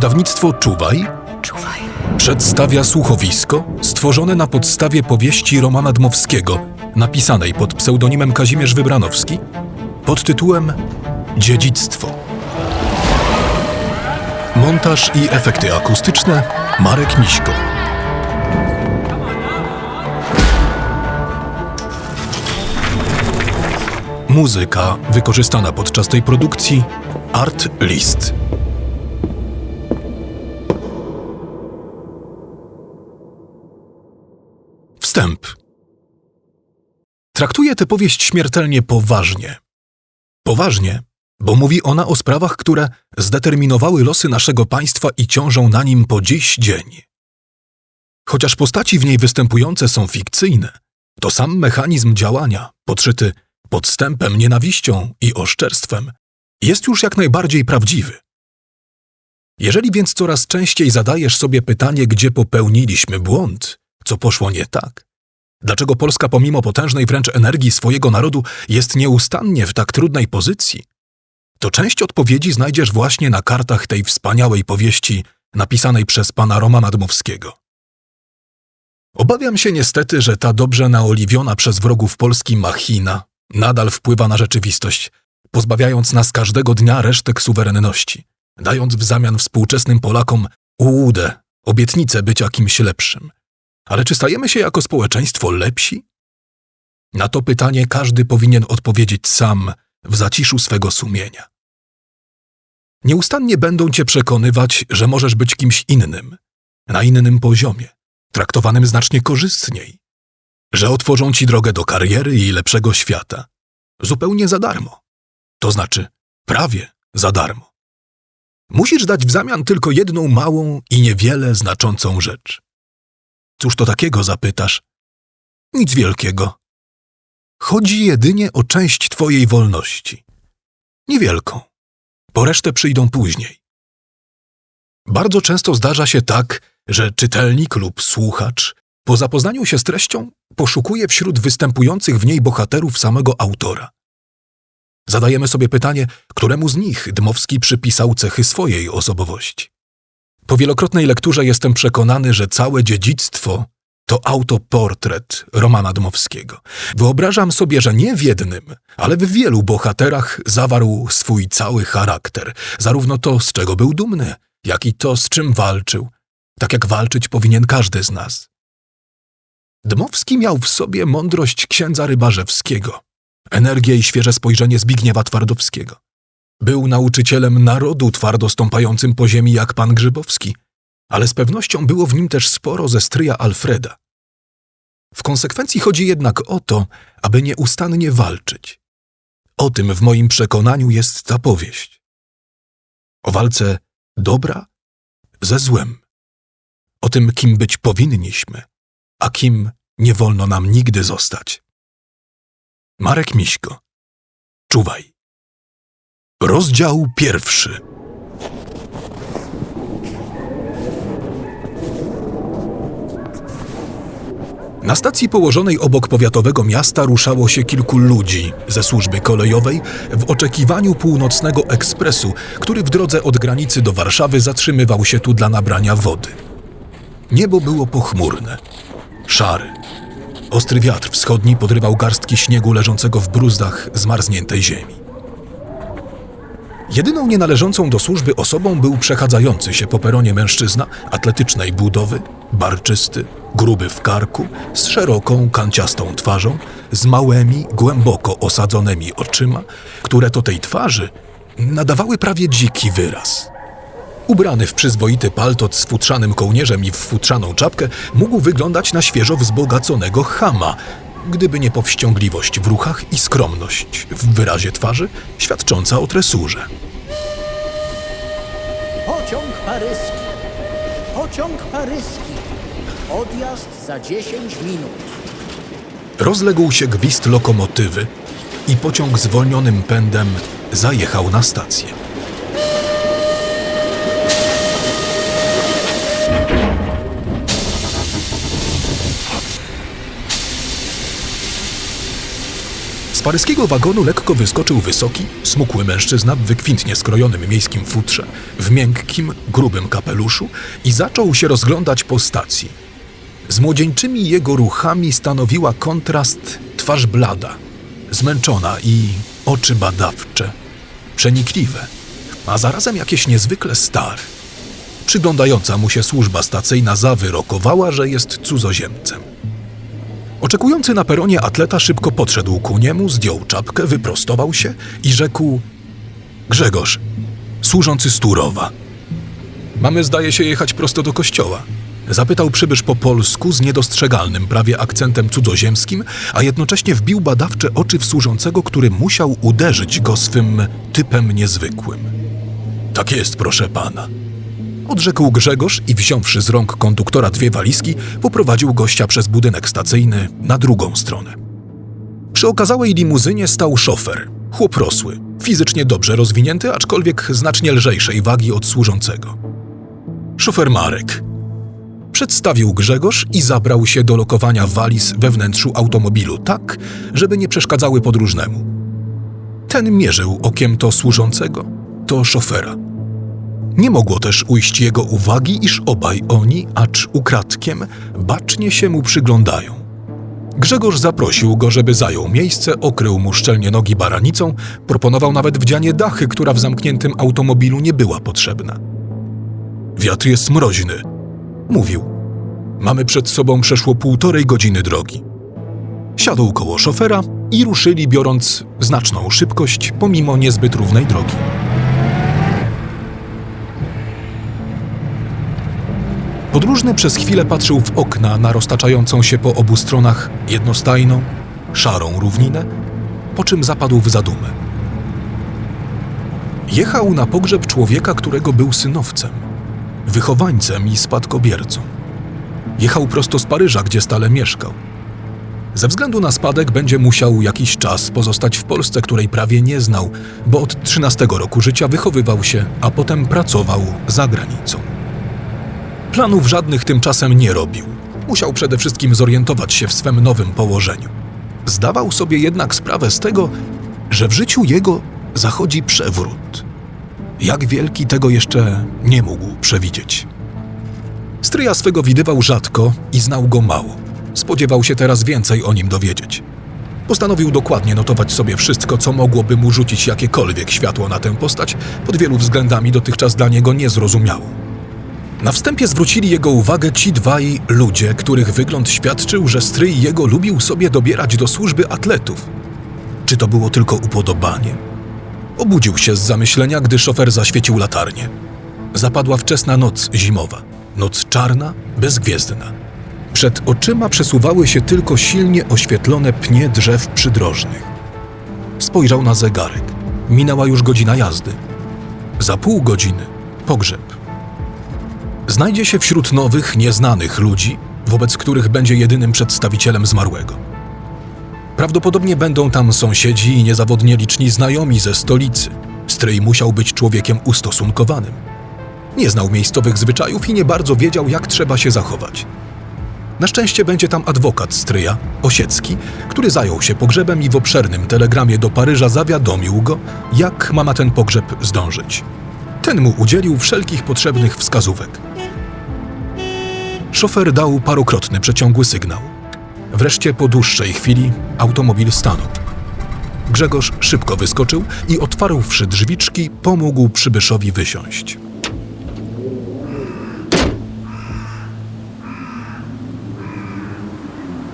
Wydawnictwo Czuwaj Czuwaj. przedstawia słuchowisko stworzone na podstawie powieści Romana Dmowskiego, napisanej pod pseudonimem Kazimierz Wybranowski, pod tytułem Dziedzictwo. Montaż i efekty akustyczne Marek Miśko. Muzyka wykorzystana podczas tej produkcji Art List. Wstęp. Traktuję tę powieść śmiertelnie poważnie. Poważnie, bo mówi ona o sprawach, które zdeterminowały losy naszego państwa i ciążą na nim po dziś dzień. Chociaż postaci w niej występujące są fikcyjne, to sam mechanizm działania, podszyty podstępem, nienawiścią i oszczerstwem, jest już jak najbardziej prawdziwy. Jeżeli więc coraz częściej zadajesz sobie pytanie, gdzie popełniliśmy błąd, co poszło nie tak, dlaczego Polska pomimo potężnej wręcz energii swojego narodu jest nieustannie w tak trudnej pozycji, to część odpowiedzi znajdziesz właśnie na kartach tej wspaniałej powieści napisanej przez pana Romana Dmowskiego. Obawiam się niestety, że ta dobrze naoliwiona przez wrogów Polski machina nadal wpływa na rzeczywistość, pozbawiając nas każdego dnia resztek suwerenności, dając w zamian współczesnym Polakom ułudę, obietnicę bycia kimś lepszym. Ale czy stajemy się jako społeczeństwo lepsi? Na to pytanie każdy powinien odpowiedzieć sam w zaciszu swego sumienia. Nieustannie będą cię przekonywać, że możesz być kimś innym, na innym poziomie, traktowanym znacznie korzystniej, że otworzą ci drogę do kariery i lepszego świata, zupełnie za darmo. To znaczy, prawie za darmo. Musisz dać w zamian tylko jedną małą i niewiele znaczącą rzecz. Cóż to takiego zapytasz? Nic wielkiego. Chodzi jedynie o część twojej wolności. Niewielką. Po resztę przyjdą później. Bardzo często zdarza się tak, że czytelnik lub słuchacz po zapoznaniu się z treścią poszukuje wśród występujących w niej bohaterów samego autora. Zadajemy sobie pytanie, któremu z nich Dmowski przypisał cechy swojej osobowości. Po wielokrotnej lekturze jestem przekonany, że całe dziedzictwo to autoportret Romana Dmowskiego. Wyobrażam sobie, że nie w jednym, ale w wielu bohaterach zawarł swój cały charakter, zarówno to, z czego był dumny, jak i to, z czym walczył, tak jak walczyć powinien każdy z nas. Dmowski miał w sobie mądrość księdza Rybarzewskiego, energię i świeże spojrzenie Zbigniewa Twardowskiego. Był nauczycielem narodu twardo stąpającym po ziemi jak pan Grzybowski, ale z pewnością było w nim też sporo ze stryja Alfreda. W konsekwencji chodzi jednak o to, aby nieustannie walczyć. O tym w moim przekonaniu jest ta powieść. O walce dobra ze złem. O tym, kim być powinniśmy, a kim nie wolno nam nigdy zostać. Marek Miśko. Czuwaj. Rozdział pierwszy. Na stacji położonej obok powiatowego miasta ruszało się kilku ludzi ze służby kolejowej w oczekiwaniu północnego ekspresu, który w drodze od granicy do Warszawy zatrzymywał się tu dla nabrania wody. Niebo było pochmurne, szary. Ostry wiatr wschodni podrywał garstki śniegu leżącego w bruzdach zmarzniętej ziemi. Jedyną nienależącą do służby osobą był przechadzający się po peronie mężczyzna atletycznej budowy, barczysty, gruby w karku, z szeroką, kanciastą twarzą, z małymi, głęboko osadzonymi oczyma, które to tej twarzy nadawały prawie dziki wyraz. Ubrany w przyzwoity paltot z futrzanym kołnierzem i w futrzaną czapkę, mógł wyglądać na świeżo wzbogaconego chama, gdyby nie powściągliwość w ruchach i skromność w wyrazie twarzy, świadcząca o tresurze. Pociąg paryski. Pociąg paryski. Odjazd za 10 minut. Rozległ się gwizd lokomotywy i pociąg zwolnionym pędem zajechał na stację. Z paryskiego wagonu lekko wyskoczył wysoki, smukły mężczyzna w wykwintnie skrojonym miejskim futrze, w miękkim, grubym kapeluszu i zaczął się rozglądać po stacji. Z młodzieńczymi jego ruchami stanowiła kontrast twarz blada, zmęczona i oczy badawcze, przenikliwe, a zarazem jakieś niezwykle stare. Przyglądająca mu się służba stacyjna zawyrokowała, że jest cudzoziemcem. Oczekujący na peronie atleta szybko podszedł ku niemu, zdjął czapkę, wyprostował się i rzekł: Grzegorz, służący Sturowa. Mamy, zdaje się, jechać prosto do kościoła. Zapytał przybysz po polsku z niedostrzegalnym prawie akcentem cudzoziemskim, a jednocześnie wbił badawcze oczy w służącego, który musiał uderzyć go swym typem niezwykłym. Tak jest, proszę pana. Odrzekł Grzegorz i wziąwszy z rąk konduktora dwie walizki, poprowadził gościa przez budynek stacyjny na drugą stronę. Przy okazałej limuzynie stał szofer, chłop rosły, fizycznie dobrze rozwinięty, aczkolwiek znacznie lżejszej wagi od służącego. Szofer Marek. Przedstawił Grzegorz i zabrał się do lokowania waliz we wnętrzu automobilu tak, żeby nie przeszkadzały podróżnemu. Ten mierzył okiem to służącego, to szofera. Nie mogło też ujść jego uwagi, iż obaj oni, acz ukradkiem, bacznie się mu przyglądają. Grzegorz zaprosił go, żeby zajął miejsce, okrył mu szczelnie nogi baranicą, proponował nawet wdzianie dachy, która w zamkniętym automobilu nie była potrzebna. Wiatr jest mroźny, mówił. Mamy przed sobą przeszło półtorej godziny drogi. Siadł koło szofera i ruszyli, biorąc znaczną szybkość pomimo niezbyt równej drogi. Podróżny przez chwilę patrzył w okna na roztaczającą się po obu stronach jednostajną, szarą równinę, po czym zapadł w zadumę. Jechał na pogrzeb człowieka, którego był synowcem, wychowańcem i spadkobiercą. Jechał prosto z Paryża, gdzie stale mieszkał. Ze względu na spadek będzie musiał jakiś czas pozostać w Polsce, której prawie nie znał, bo od 13 roku życia wychowywał się, a potem pracował za granicą. Planów żadnych tymczasem nie robił. Musiał przede wszystkim zorientować się w swym nowym położeniu. Zdawał sobie jednak sprawę z tego, że w życiu jego zachodzi przewrót. Jak wielki tego jeszcze nie mógł przewidzieć. Stryja swego widywał rzadko i znał go mało. Spodziewał się teraz więcej o nim dowiedzieć. Postanowił dokładnie notować sobie wszystko, co mogłoby mu rzucić jakiekolwiek światło na tę postać, pod wielu względami dotychczas dla niego niezrozumiałą. Na wstępie zwrócili jego uwagę ci dwaj ludzie, których wygląd świadczył, że stryj jego lubił sobie dobierać do służby atletów. Czy to było tylko upodobanie? Obudził się z zamyślenia, gdy szofer zaświecił latarnię. Zapadła wczesna noc zimowa, noc czarna, bezgwiezdna. Przed oczyma przesuwały się tylko silnie oświetlone pnie drzew przydrożnych. Spojrzał na zegarek. Minęła już godzina jazdy. Za pół godziny pogrzeb. Znajdzie się wśród nowych, nieznanych ludzi, wobec których będzie jedynym przedstawicielem zmarłego. Prawdopodobnie będą tam sąsiedzi i niezawodnie liczni znajomi ze stolicy. Stryj musiał być człowiekiem ustosunkowanym. Nie znał miejscowych zwyczajów i nie bardzo wiedział, jak trzeba się zachować. Na szczęście będzie tam adwokat stryja, Osiecki, który zajął się pogrzebem i w obszernym telegramie do Paryża zawiadomił go, jak ma na ten pogrzeb zdążyć. Ten mu udzielił wszelkich potrzebnych wskazówek. Szofer dał parokrotny przeciągły sygnał. Wreszcie po dłuższej chwili automobil stanął. Grzegorz szybko wyskoczył i otwarłszy drzwiczki, pomógł przybyszowi wysiąść.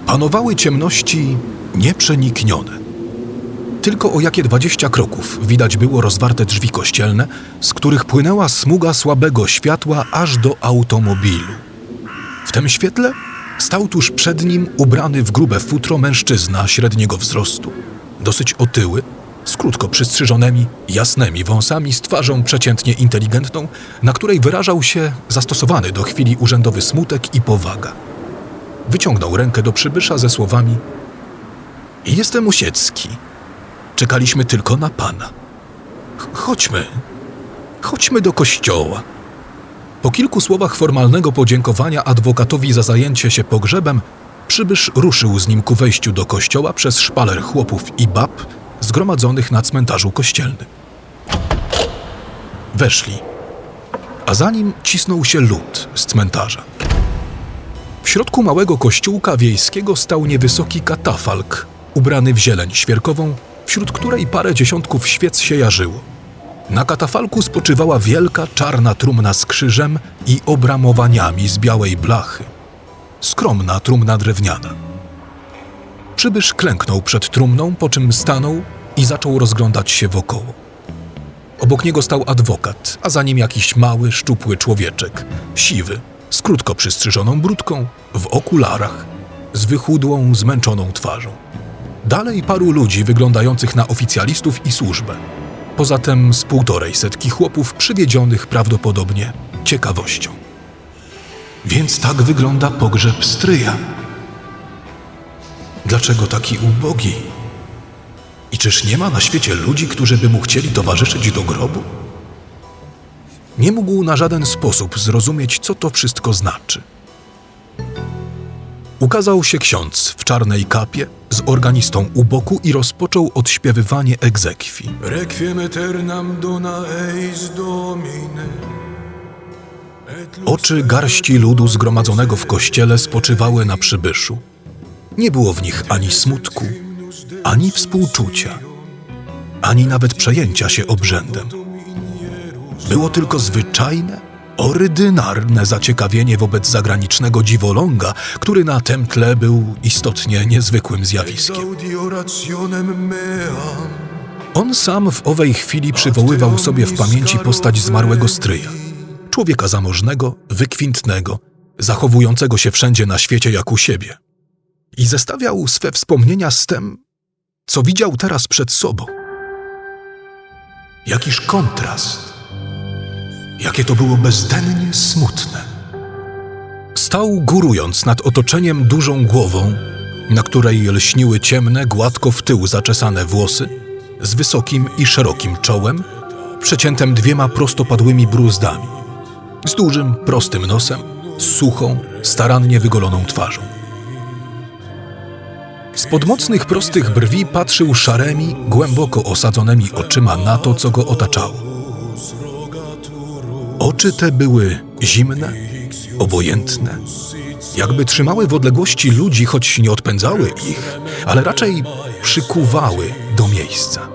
Panowały ciemności nieprzeniknione. Tylko o jakie dwadzieścia kroków widać było rozwarte drzwi kościelne, z których płynęła smuga słabego światła aż do automobilu. Tym świetle stał tuż przed nim ubrany w grube futro mężczyzna średniego wzrostu, dosyć otyły, z krótko przystrzyżonymi, jasnymi wąsami, z twarzą przeciętnie inteligentną, na której wyrażał się zastosowany do chwili urzędowy smutek i powaga. Wyciągnął rękę do przybysza ze słowami: Jestem Osiecki. Czekaliśmy tylko na pana. Ch- Chodźmy. Chodźmy do kościoła. Po kilku słowach formalnego podziękowania adwokatowi za zajęcie się pogrzebem, Przybysz ruszył z nim ku wejściu do kościoła przez szpaler chłopów i bab zgromadzonych na cmentarzu kościelnym. Weszli, a za nim cisnął się lud z cmentarza. W środku małego kościółka wiejskiego stał niewysoki katafalk, ubrany w zieleń świerkową, wśród której parę dziesiątków świec się jarzyło. Na katafalku spoczywała wielka czarna trumna z krzyżem i obramowaniami z białej blachy. Skromna trumna drewniana. Przybysz klęknął przed trumną, po czym stanął i zaczął rozglądać się wokoło. Obok niego stał adwokat, a za nim jakiś mały, szczupły człowieczek, siwy, z krótko przystrzyżoną brudką, w okularach, z wychudłą, zmęczoną twarzą. Dalej paru ludzi wyglądających na oficjalistów i służbę. Poza tym z półtorej setki chłopów przywiedzionych prawdopodobnie ciekawością. Więc tak wygląda pogrzeb stryja. Dlaczego taki ubogi? I czyż nie ma na świecie ludzi, którzy by mu chcieli towarzyszyć do grobu? Nie mógł na żaden sposób zrozumieć, co to wszystko znaczy. Ukazał się ksiądz w czarnej kapie z organistą u boku i rozpoczął odśpiewywanie egzekwii. Requiem aeternam dona eis Domine. Oczy garści ludu zgromadzonego w kościele spoczywały na przybyszu. Nie było w nich ani smutku, ani współczucia, ani nawet przejęcia się obrzędem. Było tylko zwyczajne, ordynarne zaciekawienie wobec zagranicznego dziwoląga, który na tem tle był istotnie niezwykłym zjawiskiem. On sam w owej chwili przywoływał sobie w pamięci postać zmarłego stryja. Człowieka zamożnego, wykwintnego, zachowującego się wszędzie na świecie jak u siebie. I zestawiał swe wspomnienia z tym, co widział teraz przed sobą. Jakiż kontrast! Jakie to było bezdennie smutne. Stał górując nad otoczeniem dużą głową, na której lśniły ciemne, gładko w tył zaczesane włosy, z wysokim i szerokim czołem, przeciętym dwiema prostopadłymi bruzdami, z dużym, prostym nosem, z suchą, starannie wygoloną twarzą. Spod mocnych, prostych brwi patrzył szaremi, głęboko osadzonymi oczyma na to, co go otaczało. Oczy te były zimne, obojętne, jakby trzymały w odległości ludzi, choć nie odpędzały ich, ale raczej przykuwały do miejsca.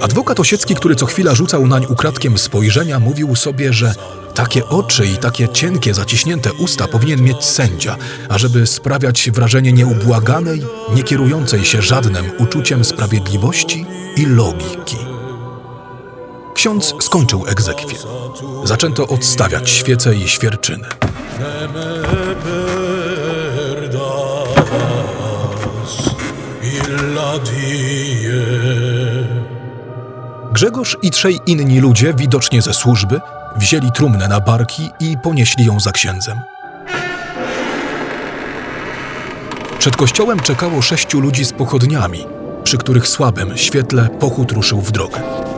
Adwokat Osiecki, który co chwila rzucał nań ukradkiem spojrzenia, mówił sobie, że takie oczy i takie cienkie, zaciśnięte usta powinien mieć sędzia, ażeby sprawiać wrażenie nieubłaganej, nie kierującej się żadnym uczuciem sprawiedliwości i logiki. Ksiądz skończył egzekwię. Zaczęto odstawiać świece i świerczyny. Grzegorz i trzej inni ludzie, widoczni ze służby, wzięli trumnę na barki i ponieśli ją za księdzem. Przed kościołem czekało sześciu ludzi z pochodniami, przy których słabym świetle pochód ruszył w drogę.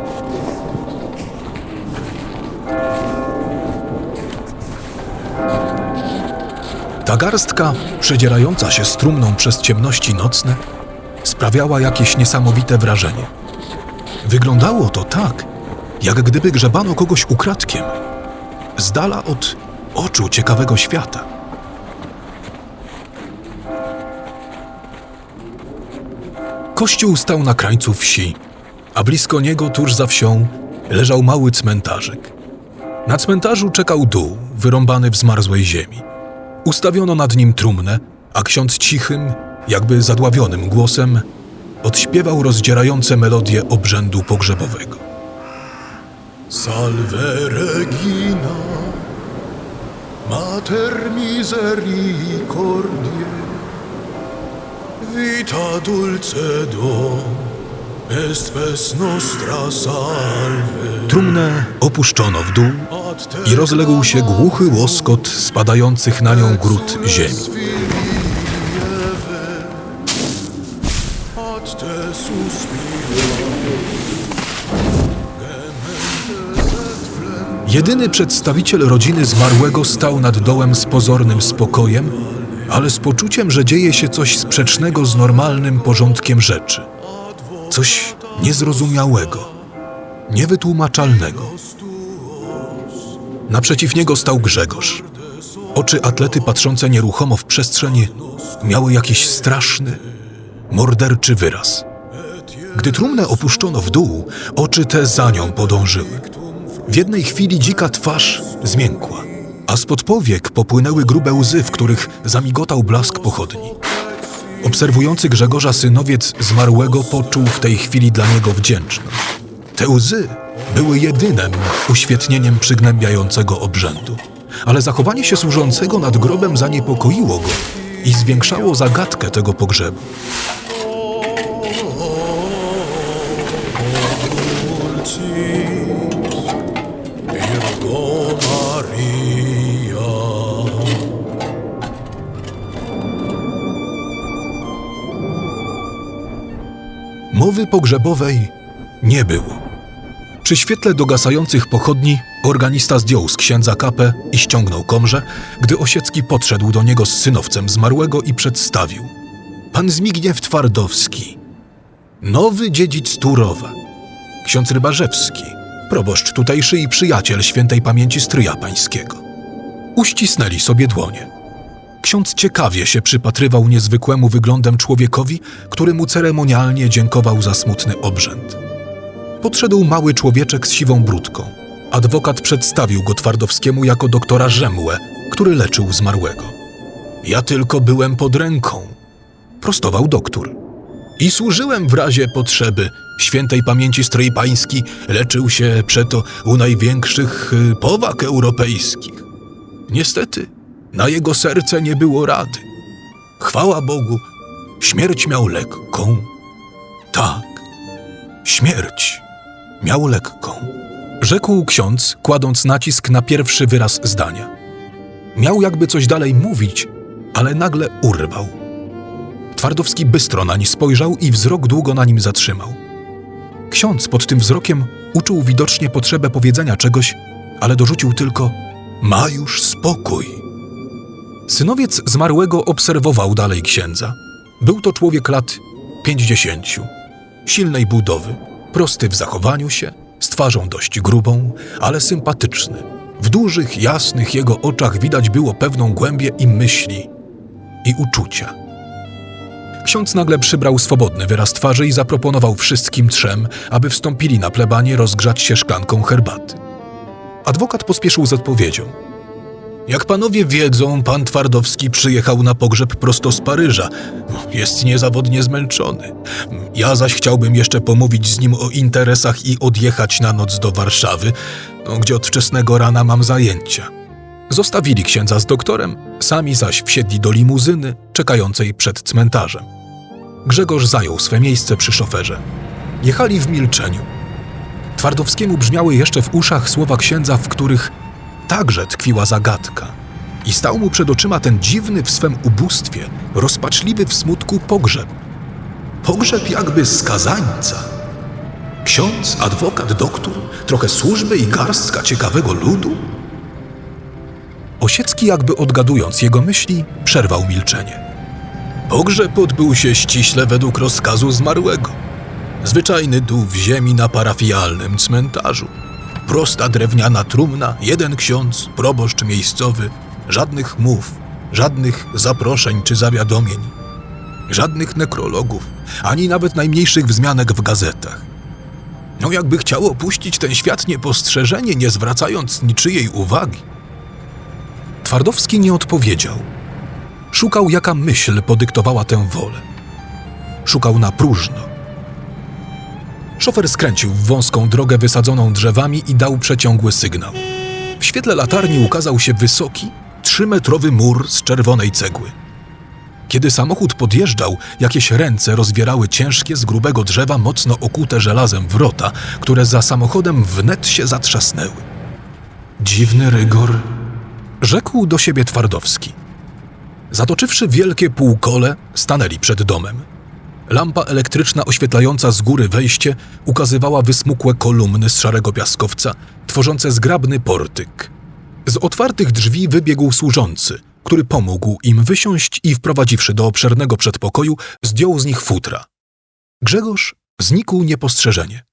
Ta garstka, przedzierająca się z trumną przez ciemności nocne, sprawiała jakieś niesamowite wrażenie. Wyglądało to tak, jak gdyby grzebano kogoś ukradkiem, z dala od oczu ciekawego świata. Kościół stał na krańcu wsi, a blisko niego, tuż za wsią, leżał mały cmentarzyk. Na cmentarzu czekał dół, wyrąbany w zmarzłej ziemi. Ustawiono nad nim trumnę, a ksiądz cichym, jakby zadławionym głosem odśpiewał rozdzierające melodie obrzędu pogrzebowego. Salve Regina, Mater misericordiae, vita nostra salve. Trumnę opuszczono w dół i rozległ się głuchy łoskot spadających na nią grud ziemi. Jedyny przedstawiciel rodziny zmarłego stał nad dołem z pozornym spokojem ale z poczuciem, że dzieje się coś sprzecznego z normalnym porządkiem rzeczy. Coś niezrozumiałego, niewytłumaczalnego. Naprzeciw niego stał Grzegorz. Oczy atlety patrzące nieruchomo w przestrzeń miały jakiś straszny, morderczy wyraz. Gdy trumnę opuszczono w dół, oczy te za nią podążyły. W jednej chwili dzika twarz zmiękła, a spod powiek popłynęły grube łzy, w których zamigotał blask pochodni. Obserwujący Grzegorza synowiec zmarłego poczuł w tej chwili dla niego wdzięczność. Te łzy były jedynym uświetnieniem przygnębiającego obrzędu, ale zachowanie się służącego nad grobem zaniepokoiło go i zwiększało zagadkę tego pogrzebu. Mowy pogrzebowej nie było. Przy świetle dogasających pochodni organista zdjął z księdza kapę i ściągnął komrze, gdy Osiecki podszedł do niego z synowcem zmarłego i przedstawił. Pan Zbigniew Twardowski, nowy dziedzic Turowa, ksiądz Rybarzewski, proboszcz tutejszy i przyjaciel świętej pamięci stryja pańskiego. Uścisnęli sobie dłonie. Ksiądz ciekawie się przypatrywał niezwykłemu wyglądem człowiekowi, który mu ceremonialnie dziękował za smutny obrzęd. Podszedł mały człowieczek z siwą brudką. Adwokat przedstawił go Twardowskiemu jako doktora Rzemłę, który leczył zmarłego. Ja tylko byłem pod ręką, prostował doktor. I służyłem w razie potrzeby. Świętej pamięci strój pański leczył się przeto u największych y, powag europejskich. Niestety, na jego serce nie było rady. Chwała Bogu, śmierć miał lekką. Tak, śmierć miał lekką. Rzekł ksiądz, kładąc nacisk na pierwszy wyraz zdania. Miał jakby coś dalej mówić, ale nagle urwał. Twardowski bystro nań spojrzał i wzrok długo na nim zatrzymał. Ksiądz pod tym wzrokiem uczuł widocznie potrzebę powiedzenia czegoś, ale dorzucił tylko: Ma już spokój. Synowiec zmarłego obserwował dalej księdza. Był to człowiek lat pięćdziesięciu, silnej budowy, prosty w zachowaniu się, z twarzą dość grubą, ale sympatyczny. W dużych, jasnych jego oczach widać było pewną głębię i myśli, i uczucia. Ksiądz nagle przybrał swobodny wyraz twarzy i zaproponował wszystkim trzem, aby wstąpili na plebanie rozgrzać się szklanką herbaty. Adwokat pospieszył z odpowiedzią. Jak panowie wiedzą, pan Twardowski przyjechał na pogrzeb prosto z Paryża. Jest niezawodnie zmęczony. Ja zaś chciałbym jeszcze pomówić z nim o interesach i odjechać na noc do Warszawy, no, gdzie od wczesnego rana mam zajęcia. Zostawili księdza z doktorem, sami zaś wsiedli do limuzyny czekającej przed cmentarzem. Grzegorz zajął swe miejsce przy szoferze. Jechali w milczeniu. Twardowskiemu brzmiały jeszcze w uszach słowa księdza, w których także tkwiła zagadka. I stał mu przed oczyma ten dziwny w swem ubóstwie, rozpaczliwy w smutku pogrzeb. Pogrzeb jakby skazańca. Ksiądz, adwokat, doktor, trochę służby i garstka ciekawego ludu? Osiecki, jakby odgadując jego myśli, przerwał milczenie. Pogrzeb odbył się ściśle według rozkazu zmarłego. Zwyczajny dół w ziemi na parafialnym cmentarzu. Prosta drewniana trumna, jeden ksiądz, proboszcz miejscowy, żadnych mów, żadnych zaproszeń czy zawiadomień, żadnych nekrologów, ani nawet najmniejszych wzmianek w gazetach. No jakby chciał opuścić ten świat niepostrzeżenie, nie zwracając niczyjej uwagi. Twardowski nie odpowiedział. Szukał, jaka myśl podyktowała tę wolę. Szukał na próżno. Szofer skręcił w wąską drogę wysadzoną drzewami i dał przeciągły sygnał. W świetle latarni ukazał się wysoki, trzymetrowy mur z czerwonej cegły. Kiedy samochód podjeżdżał, jakieś ręce rozwierały ciężkie z grubego drzewa mocno okute żelazem wrota, które za samochodem wnet się zatrzasnęły. Dziwny rygor, rzekł do siebie Twardowski. Zatoczywszy wielkie półkole, stanęli przed domem. Lampa elektryczna oświetlająca z góry wejście ukazywała wysmukłe kolumny z szarego piaskowca, tworzące zgrabny portyk. Z otwartych drzwi wybiegł służący, który pomógł im wysiąść i wprowadziwszy do obszernego przedpokoju, zdjął z nich futra. Grzegorz znikł niepostrzeżenie.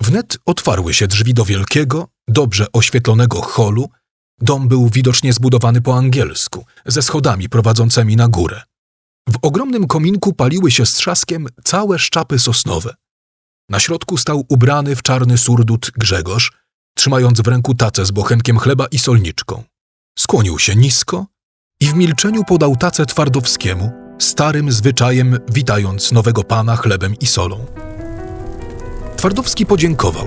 Wnet otwarły się drzwi do wielkiego, dobrze oświetlonego holu. Dom był widocznie zbudowany po angielsku, ze schodami prowadzącymi na górę. W ogromnym kominku paliły się z trzaskiem całe szczapy sosnowe. Na środku stał ubrany w czarny surdut Grzegorz, trzymając w ręku tacę z bochenkiem chleba i solniczką. Skłonił się nisko i w milczeniu podał tacę Twardowskiemu, starym zwyczajem witając nowego pana chlebem i solą. Twardowski podziękował.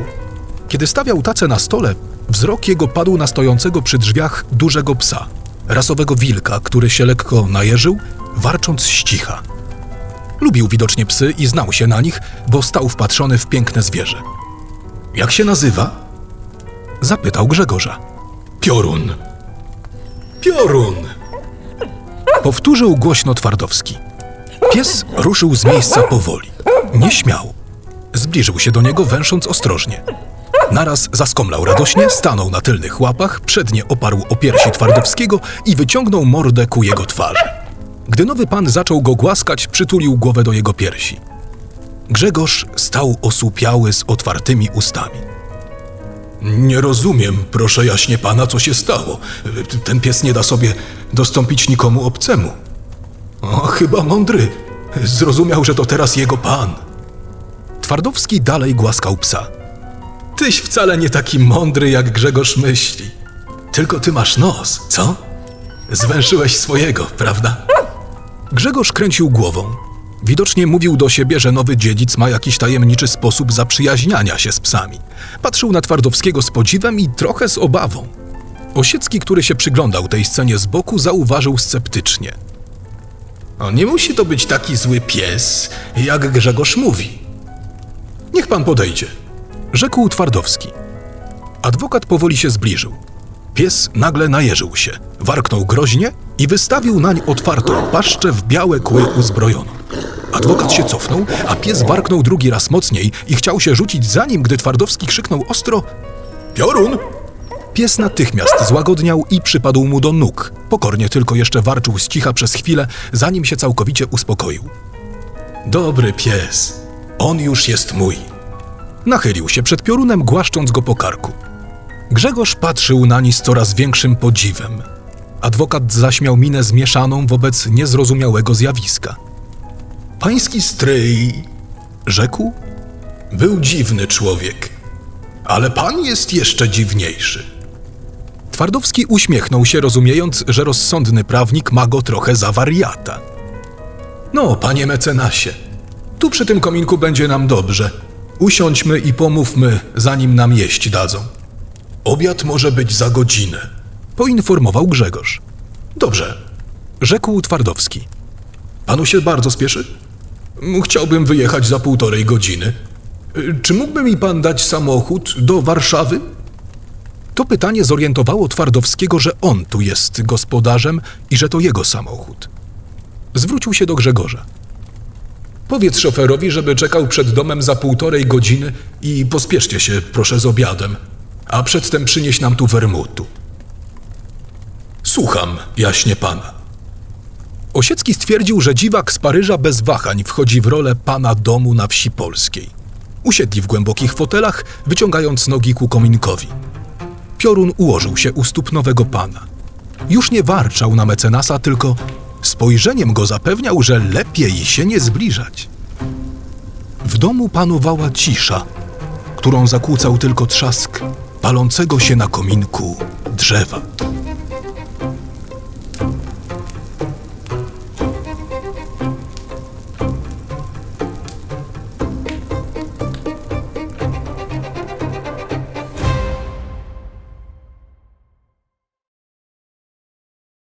Kiedy stawiał tacę na stole, wzrok jego padł na stojącego przy drzwiach dużego psa, rasowego wilka, który się lekko najeżył, warcząc z cicha. Lubił widocznie psy i znał się na nich, bo stał wpatrzony w piękne zwierzę. Jak się nazywa? Zapytał Grzegorza. Piorun. Piorun. Powtórzył głośno Twardowski. Pies ruszył z miejsca powoli. Nie śmiał. Zbliżył się do niego, węsząc ostrożnie. Naraz zaskomlał radośnie, stanął na tylnych łapach, przednie oparł o piersi Twardowskiego i wyciągnął mordę ku jego twarzy. Gdy nowy pan zaczął go głaskać, przytulił głowę do jego piersi. Grzegorz stał osłupiały z otwartymi ustami. Nie rozumiem, proszę jaśnie pana, co się stało. Ten pies nie da sobie dostąpić nikomu obcemu. O, chyba mądry. Zrozumiał, że to teraz jego pan. Twardowski dalej głaskał psa. Tyś wcale nie taki mądry, jak Grzegorz myśli. Tylko ty masz nos, co? Zwęszyłeś swojego, prawda? Grzegorz kręcił głową. Widocznie mówił do siebie, że nowy dziedzic ma jakiś tajemniczy sposób zaprzyjaźniania się z psami. Patrzył na Twardowskiego z podziwem i trochę z obawą. Osiecki, który się przyglądał tej scenie z boku, zauważył sceptycznie. O, nie musi to być taki zły pies, jak Grzegorz mówi. Niech pan podejdzie, rzekł Twardowski. Adwokat powoli się zbliżył. Pies nagle najeżył się, warknął groźnie i wystawił nań otwartą paszczę w białe kły uzbrojoną. Adwokat się cofnął, a pies warknął drugi raz mocniej i chciał się rzucić za nim, gdy Twardowski krzyknął ostro Piorun! Pies natychmiast złagodniał i przypadł mu do nóg. Pokornie tylko jeszcze warczył z cicha przez chwilę, zanim się całkowicie uspokoił. Dobry pies. On już jest mój. Nachylił się przed piorunem, głaszcząc go po karku. Grzegorz patrzył nań z coraz większym podziwem. Adwokat zaśmiał minę zmieszaną wobec niezrozumiałego zjawiska. Pański stryj, Rzekł, był dziwny człowiek. Ale pan jest jeszcze dziwniejszy. Twardowski uśmiechnął się, rozumiejąc, że rozsądny prawnik ma go trochę za wariata. No, panie mecenasie, tu przy tym kominku będzie nam dobrze. Usiądźmy i pomówmy, zanim nam jeść dadzą. Obiad może być za godzinę. Poinformował Grzegorz. Dobrze. Rzekł Twardowski. Panu się bardzo spieszy? Chciałbym wyjechać za półtorej godziny. Czy mógłby mi pan dać samochód do Warszawy? To pytanie zorientowało Twardowskiego, że on tu jest gospodarzem i że to jego samochód. Zwrócił się do Grzegorza. Powiedz szoferowi, żeby czekał przed domem za półtorej godziny i pospieszcie się, proszę, z obiadem. A przedtem przynieś nam tu wermutu. Słucham, jaśnie pana. Osiecki stwierdził, że dziwak z Paryża bez wahań wchodzi w rolę pana domu na wsi polskiej. Usiedli w głębokich fotelach, wyciągając nogi ku kominkowi. Piorun ułożył się u stóp nowego pana. Już nie warczał na mecenasa, tylko spojrzeniem go zapewniał, że lepiej się nie zbliżać. W domu panowała cisza, którą zakłócał tylko trzask palącego się na kominku drzewa.